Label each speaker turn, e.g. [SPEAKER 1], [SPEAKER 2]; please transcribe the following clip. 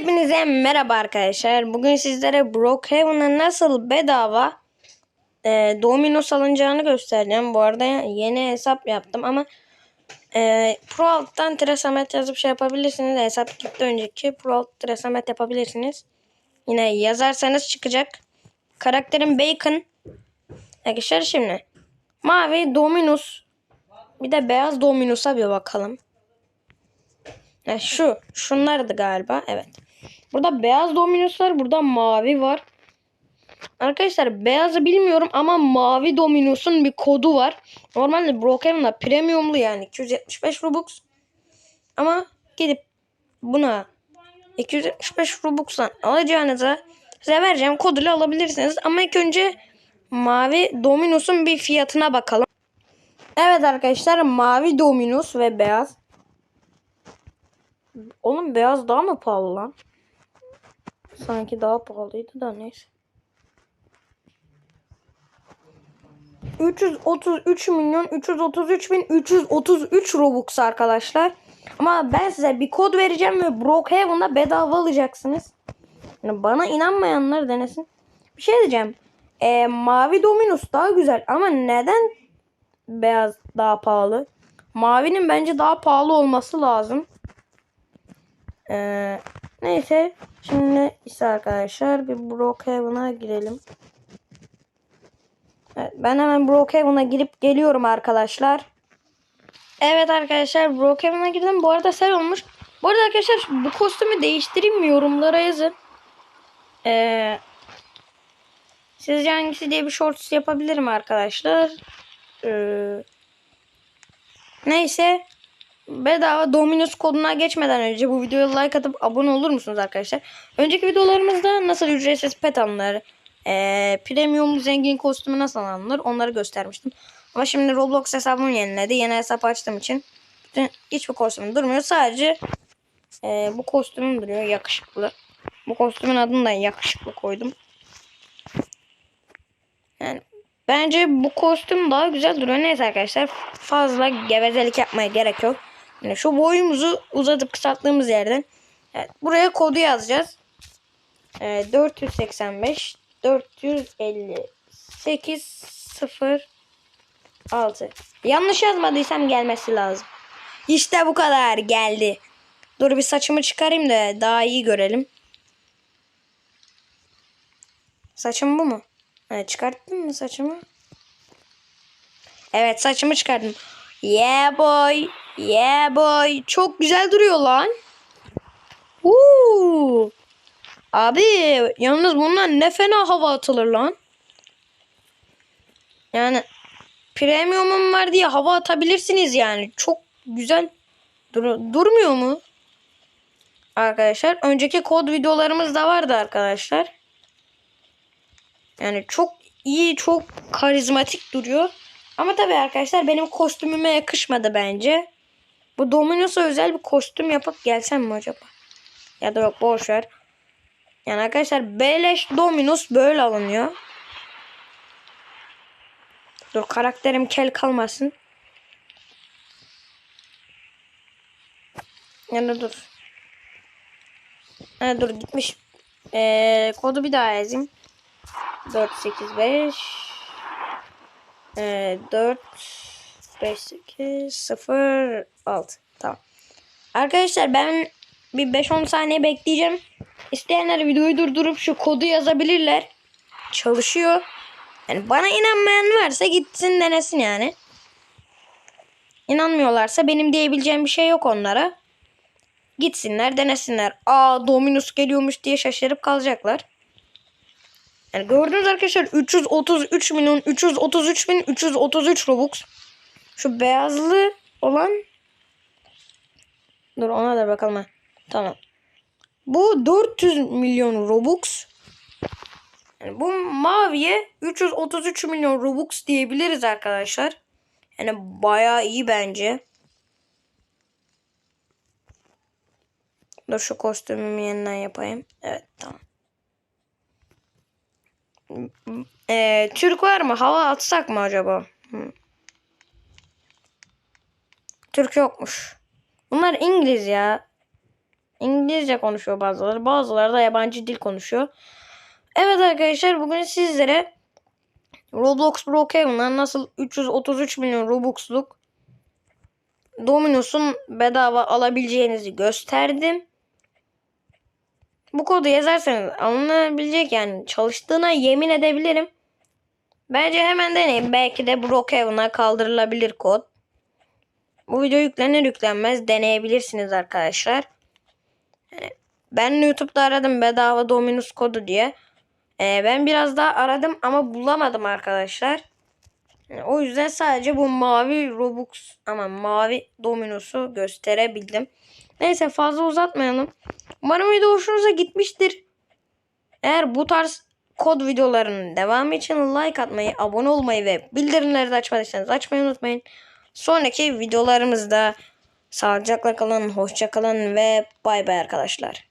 [SPEAKER 1] Hepinize merhaba arkadaşlar. Bugün sizlere Brookhaven'a nasıl bedava e, Dominos alınacağını göstereceğim. Bu arada yeni hesap yaptım ama e, Pro alttan Tresamet yazıp şey yapabilirsiniz. Hesap gitti önceki. Pro alt Tresamet yapabilirsiniz. Yine yazarsanız çıkacak. Karakterim Bacon. Arkadaşlar şimdi mavi Dominus bir de beyaz Dominus'a bir bakalım. Ha, şu. Şunlardı galiba. Evet. Burada beyaz Dominus var. Burada mavi var. Arkadaşlar beyazı bilmiyorum ama mavi Dominus'un bir kodu var. Normalde Brookhaven'da premiumlu yani 275 Robux. Ama gidip buna 275 Robux'tan alacağınıza size vereceğim koduyla alabilirsiniz. Ama ilk önce mavi Dominus'un bir fiyatına bakalım. Evet arkadaşlar mavi Dominus ve beyaz Oğlum beyaz daha mı pahalı lan? Sanki daha pahalıydı da neyse. 333 milyon 333 bin 333 Robux arkadaşlar. Ama ben size bir kod vereceğim ve Brookhaven'da bedava alacaksınız. Yani bana inanmayanlar denesin. Bir şey diyeceğim. Ee, mavi Dominus daha güzel ama neden beyaz daha pahalı? Mavinin bence daha pahalı olması lazım. Ee, neyse. Şimdi ise arkadaşlar bir Brookhaven'a girelim. Evet, ben hemen Brookhaven'a girip geliyorum arkadaşlar. Evet arkadaşlar Brookhaven'a girdim. Bu arada sel olmuş. Bu arada arkadaşlar bu kostümü değiştireyim mi yorumlara yazın. Ee, sizce hangisi diye bir shorts yapabilirim arkadaşlar. Ee, neyse bedava Dominus koduna geçmeden önce bu videoya like atıp abone olur musunuz arkadaşlar? Önceki videolarımızda nasıl ücretsiz pet alınır, e, premium zengin kostümü nasıl alınır onları göstermiştim. Ama şimdi Roblox hesabımı yeniledi. Yeni hesap açtığım için bütün hiçbir kostümüm durmuyor. Sadece e, bu kostümüm duruyor yakışıklı. Bu kostümün adını da yakışıklı koydum. Yani bence bu kostüm daha güzel duruyor. Neyse arkadaşlar fazla gevezelik yapmaya gerek yok. Yani şu boyumuzu uzatıp kısalttığımız yerden evet, buraya kodu yazacağız. Ee, 485 458 0 6 Yanlış yazmadıysam gelmesi lazım. İşte bu kadar geldi. Dur bir saçımı çıkarayım da daha iyi görelim. Saçım bu mu? Evet, çıkarttın mı saçımı? Evet saçımı çıkardım. Yeah boy. Yeah boy. Çok güzel duruyor lan. Woo. Abi yalnız bundan ne fena hava atılır lan. Yani premiumum var diye hava atabilirsiniz yani. Çok güzel dur durmuyor mu? Arkadaşlar önceki kod videolarımız da vardı arkadaşlar. Yani çok iyi, çok karizmatik duruyor. Ama tabii arkadaşlar benim kostümüme yakışmadı bence. Bu Dominos'a özel bir kostüm yapıp gelsem mi acaba? Ya da yok boş ver. Yani arkadaşlar beleş Dominos böyle alınıyor. Dur karakterim kel kalmasın. Yani dur. Ha, dur gitmiş. Ee, kodu bir daha yazayım. 485 ee, 4 5 8 0 6 tamam. Arkadaşlar ben bir 5-10 saniye bekleyeceğim. İsteyenler videoyu durdurup şu kodu yazabilirler. Çalışıyor. Yani bana inanmayan varsa gitsin denesin yani. İnanmıyorlarsa benim diyebileceğim bir şey yok onlara. Gitsinler denesinler. Aa Dominus geliyormuş diye şaşırıp kalacaklar. Yani gördüğünüz arkadaşlar 333 milyon 333 bin 333 Robux. Şu beyazlı olan Dur ona da bakalım. Ha. Tamam. Bu 400 milyon Robux. Yani bu maviye 333 milyon Robux diyebiliriz arkadaşlar. Yani bayağı iyi bence. Dur şu kostümümü yeniden yapayım. Evet tamam. Ee, Türk var mı? Hava atsak mı acaba? Hmm. Türk yokmuş. Bunlar İngiliz ya. İngilizce konuşuyor bazıları. Bazıları da yabancı dil konuşuyor. Evet arkadaşlar bugün sizlere Roblox Brookhaven'dan nasıl 333 milyon Robux'luk Dominos'un bedava alabileceğinizi gösterdim. Bu kodu yazarsanız alınabilecek yani çalıştığına yemin edebilirim. Bence hemen deneyin. Belki de Brookhaven'a kaldırılabilir kod. Bu video yüklenir yüklenmez deneyebilirsiniz arkadaşlar. Ben YouTube'da aradım bedava Dominus kodu diye. Ee, ben biraz daha aradım ama bulamadım arkadaşlar. Yani o yüzden sadece bu mavi Robux ama mavi Dominus'u gösterebildim. Neyse fazla uzatmayalım. Umarım video hoşunuza gitmiştir. Eğer bu tarz kod videolarının devamı için like atmayı, abone olmayı ve bildirimleri de açmadıysanız açmayı unutmayın. Sonraki videolarımızda sağlıcakla kalın, hoşça kalın ve bay bay arkadaşlar.